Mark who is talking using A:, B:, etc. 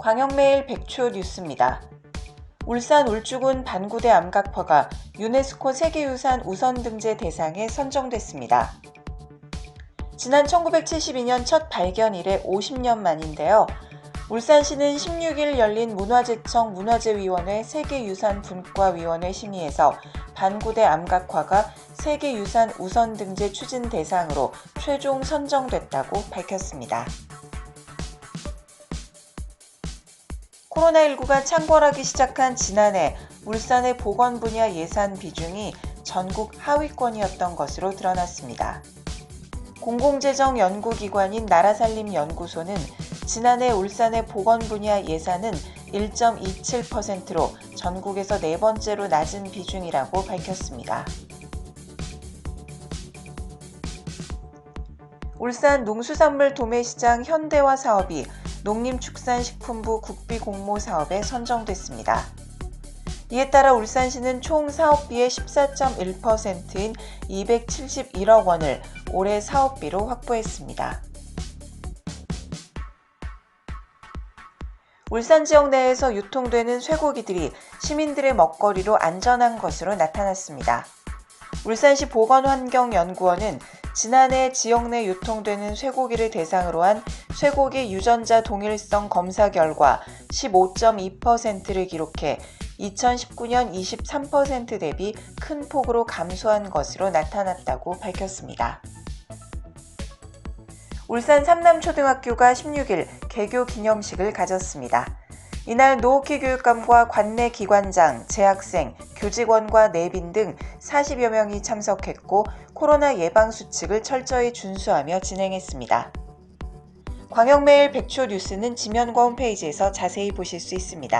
A: 광역매일 백초 뉴스입니다. 울산 울주군 반구대 암각퍼가 유네스코 세계유산 우선 등재 대상에 선정됐습니다. 지난 1972년 첫 발견 이래 50년 만인데요. 울산시는 16일 열린 문화재청 문화재위원회 세계유산 분과위원회 심의에서 반구대 암각화가 세계유산 우선 등재 추진 대상으로 최종 선정됐다고 밝혔습니다. 코로나19가 창궐하기 시작한 지난해 울산의 보건 분야 예산 비중이 전국 하위권이었던 것으로 드러났습니다. 공공재정연구기관인 나라살림연구소는 지난해 울산의 보건 분야 예산은 1.27%로 전국에서 네 번째로 낮은 비중이라고 밝혔습니다. 울산 농수산물 도매시장 현대화 사업이 농림축산식품부 국비공모 사업에 선정됐습니다. 이에 따라 울산시는 총 사업비의 14.1%인 271억 원을 올해 사업비로 확보했습니다. 울산 지역 내에서 유통되는 쇠고기들이 시민들의 먹거리로 안전한 것으로 나타났습니다. 울산시 보건환경연구원은 지난해 지역 내 유통되는 쇠고기를 대상으로 한 쇠고기 유전자 동일성 검사 결과 15.2%를 기록해 2019년 23% 대비 큰 폭으로 감소한 것으로 나타났다고 밝혔습니다. 울산 삼남초등학교가 16일 개교 기념식을 가졌습니다. 이날 노호키 교육감과 관내 기관장, 재학생, 교직원과 내빈 등 40여 명이 참석했고 코로나 예방 수칙을 철저히 준수하며 진행했습니다. 광역매일 백초 뉴스는 지면과 홈페이지에서 자세히 보실 수 있습니다.